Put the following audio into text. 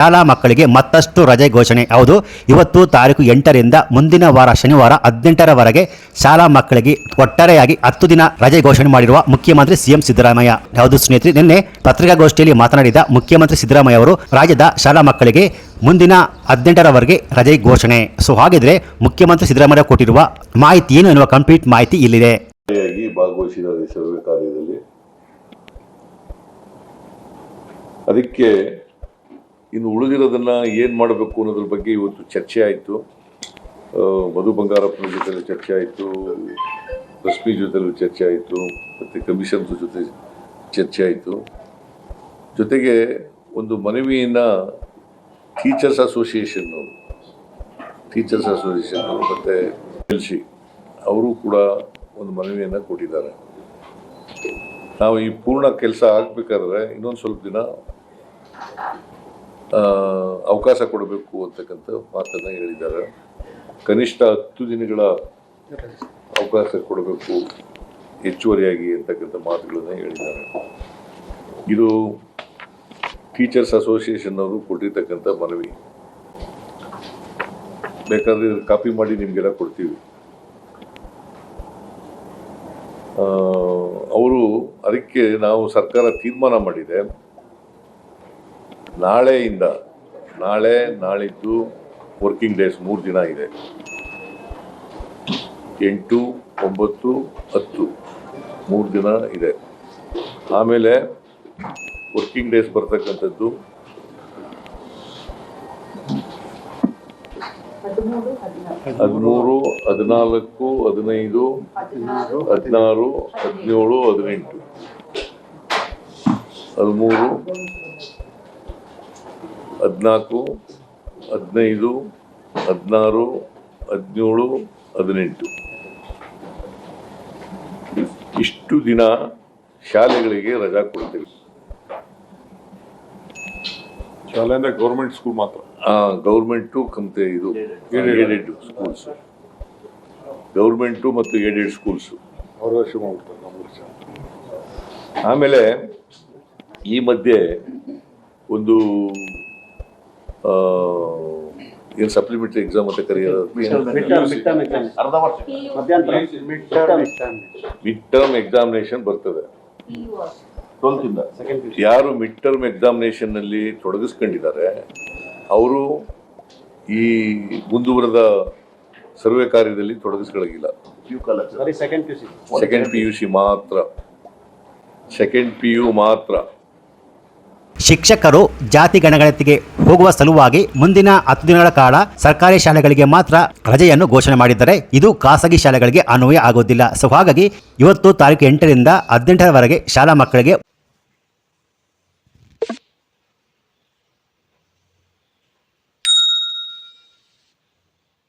ಶಾಲಾ ಮಕ್ಕಳಿಗೆ ಮತ್ತಷ್ಟು ರಜೆ ಘೋಷಣೆ. ಹೌದು, ಇವತ್ತು ತಾರೀಕು ಎಂಟರಿಂದ ಮುಂದಿನ ವಾರ ಶನಿವಾರ ಹದಿನೆಂಟರವರೆಗೆ ಶಾಲಾ ಮಕ್ಕಳಿಗೆ ಒಟ್ಟಾರೆಯಾಗಿ ಹತ್ತು ದಿನ ರಜೆ ಘೋಷಣೆ ಮಾಡಿರುವ ಮುಖ್ಯಮಂತ್ರಿ ಸಿಎಂ ಸಿದ್ದರಾಮಯ್ಯ. ಹೌದು ಸ್ನೇಹಿತರೆ, ನಿನ್ನೆ ಪತ್ರಿಕಾಗೋಷ್ಠಿಯಲ್ಲಿ ಮಾತನಾಡಿದ ಮುಖ್ಯಮಂತ್ರಿ ಸಿದ್ದರಾಮಯ್ಯ ಅವರು, ರಾಜ್ಯದ ಶಾಲಾ ಮಕ್ಕಳಿಗೆ ಮುಂದಿನ ಹದಿನೆಂಟರವರೆಗೆ ರಜೆ ಘೋಷಣೆ. ಸೊ, ಹಾಗಿದ್ರೆ ಮುಖ್ಯಮಂತ್ರಿ ಸಿದ್ದರಾಮಯ್ಯ ಕೊಟ್ಟಿರುವ ಮಾಹಿತಿ ಏನು ಎನ್ನುವ ಕಂಪ್ಲೀಟ್ ಮಾಹಿತಿ ಇಲ್ಲಿದೆ. ಅದಕ್ಕೆ ಇನ್ನು ಉಳಿದಿರೋದನ್ನು ಏನು ಮಾಡಬೇಕು ಅನ್ನೋದ್ರ ಬಗ್ಗೆ ಇವತ್ತು ಚರ್ಚೆ ಆಯಿತು. ಮಧು ಬಂಗಾರಪ್ಪನ ಜೊತೆಲೂ ಚರ್ಚೆ ಆಯಿತು. ರಶ್ಮಿ ಜೊತೆಲೂ ಚರ್ಚೆ ಆಯಿತು. ಮತ್ತು ಕಮಿಷನ್ ಜೊತೆ ಚರ್ಚೆ ಆಯಿತು. ಜೊತೆಗೆ ಒಂದು ಮನವಿಯನ್ನ ಟೀಚರ್ಸ್ ಅಸೋಸಿಯೇಷನ್ನು ಟೀಚರ್ಸ್ ಅಸೋಸಿಯೇಷನ್ ಮತ್ತು ಎಲ್ ಸಿ ಅವರು ಕೂಡ ಒಂದು ಮನವಿಯನ್ನು ಕೊಟ್ಟಿದ್ದಾರೆ. ನಾವು ಈ ಪೂರ್ಣ ಕೆಲಸ ಆಗಬೇಕಾದ್ರೆ ಇನ್ನೊಂದು ಸ್ವಲ್ಪ ದಿನ ಅವಕಾಶ ಕೊಡಬೇಕು ಅಂತಕ್ಕಂಥ ಮಾತನ್ನ ಹೇಳಿದ್ದಾರೆ. ಕನಿಷ್ಠ ಹತ್ತು ದಿನಗಳ ಅವಕಾಶ ಕೊಡಬೇಕು ಹೆಚ್ಚುವರಿಯಾಗಿ ಅಂತಕ್ಕಂಥ ಮಾತುಗಳನ್ನ ಹೇಳಿದ್ದಾರೆ. ಇದು ಟೀಚರ್ಸ್ ಅಸೋಸಿಯೇಷನ್ ಅವರು ಕೊಟ್ಟಿರ್ತಕ್ಕಂಥ ಮನವಿ. ಬೇಕಾದ್ರೆ ಕಾಪಿ ಮಾಡಿ ನಿಮಗೆಲ್ಲ ಕೊಡ್ತೀವಿ. ಅವರು ಅದಕ್ಕೆ ನಾವು ಸರ್ಕಾರ ತೀರ್ಮಾನ ಮಾಡಿದೆ. ನಾಳೆಯಿಂದ ನಾಳೆ ನಾಳಿದ್ದು ವರ್ಕಿಂಗ್ ಡೇಸ್ ಮೂರು ದಿನ ಇದೆ. ಎಂಟು ಒಂಬತ್ತು ಹತ್ತು ಮೂರು ದಿನ ಇದೆ. ಆಮೇಲೆ ವರ್ಕಿಂಗ್ ಡೇಸ್ ಬರ್ತಕ್ಕಂಥದ್ದು ಹದಿಮೂರು ಹದಿನಾಲ್ಕು ಹದಿನೈದು ಹದಿನಾರು ಹದಿನೇಳು ಹದಿನೆಂಟು. ಹದಿಮೂರು ಹದಿನಾಲ್ಕು ಹದಿನೈದು ಹದಿನಾರು ಹದಿನೇಳು ಹದಿನೆಂಟು. ಇಷ್ಟು ದಿನ ಶಾಲೆಗಳಿಗೆ ರಜಾ ಕೊಡ್ತೀವಿ. ಶಾಲೆ ಅಂದ್ರೆ ಗೌರ್ಮೆಂಟ್ ಸ್ಕೂಲ್ ಮಾತ್ರ? ಗೌರ್ಮೆಂಟು ಕಂತೆ ಇದು ಏಡೆಡ್ ಸ್ಕೂಲ್ಸ್ ಗೌರ್ಮೆಂಟು ಮತ್ತು ಏಡೆಡ್ ಸ್ಕೂಲ್ಸು ಆಮೇಲೆ ಈ ಮಧ್ಯೆ ಒಂದು ಏನು ಸಪ್ಲಿಮೆಂಟರಿ ಎಕ್ಸಾಮ್ ಅಂತ ಕರೆಯೋದು ಮಿಡ್ ಟರ್ಮ್ ಎಕ್ಸಾಮಿನೇಷನ್ ಬರ್ತದೆ. ಯಾರು ಮಿಡ್ ಟರ್ಮ್ ಎಕ್ಸಾಮಿನೇಷನ್ ಅಲ್ಲಿ ತೊಡಗಿಸ್ಕೊಂಡಿದ್ದಾರೆ ಅವರು ಈ ಮುಂದುವರೆದ ಸರ್ವೆ ಕಾರ್ಯದಲ್ಲಿ ತೊಡಗಿಸ್ಕೊಳ್ಳೋಗಿಲ್ಲ ಸೆಕೆಂಡ್ ಪಿ ಯು ಸಿ ಮಾತ್ರ. ಸೆಕೆಂಡ್ ಪಿ ಯು ಮಾತ್ರ. ಶಿಕ್ಷಕರು ಜಾತಿ ಗಣಗಣತಿಗೆ ಹೋಗುವ ಸಲುವಾಗಿ ಮುಂದಿನ ಹತ್ತು ದಿನಗಳ ಕಾಲ ಸರ್ಕಾರಿ ಶಾಲೆಗಳಿಗೆ ಮಾತ್ರ ರಜೆಯನ್ನು ಘೋಷಣೆ ಮಾಡಿದ್ದಾರೆ ಇದು ಖಾಸಗಿ ಶಾಲೆಗಳಿಗೆ ಅನ್ವಯ ಆಗುವುದಿಲ್ಲ ಸೊ, ಹಾಗಾಗಿ ಇವತ್ತು ತಾರೀಕು ಎಂಟರಿಂದ ಹದಿನೆಂಟರವರೆಗೆ ಶಾಲಾ ಮಕ್ಕಳಿಗೆ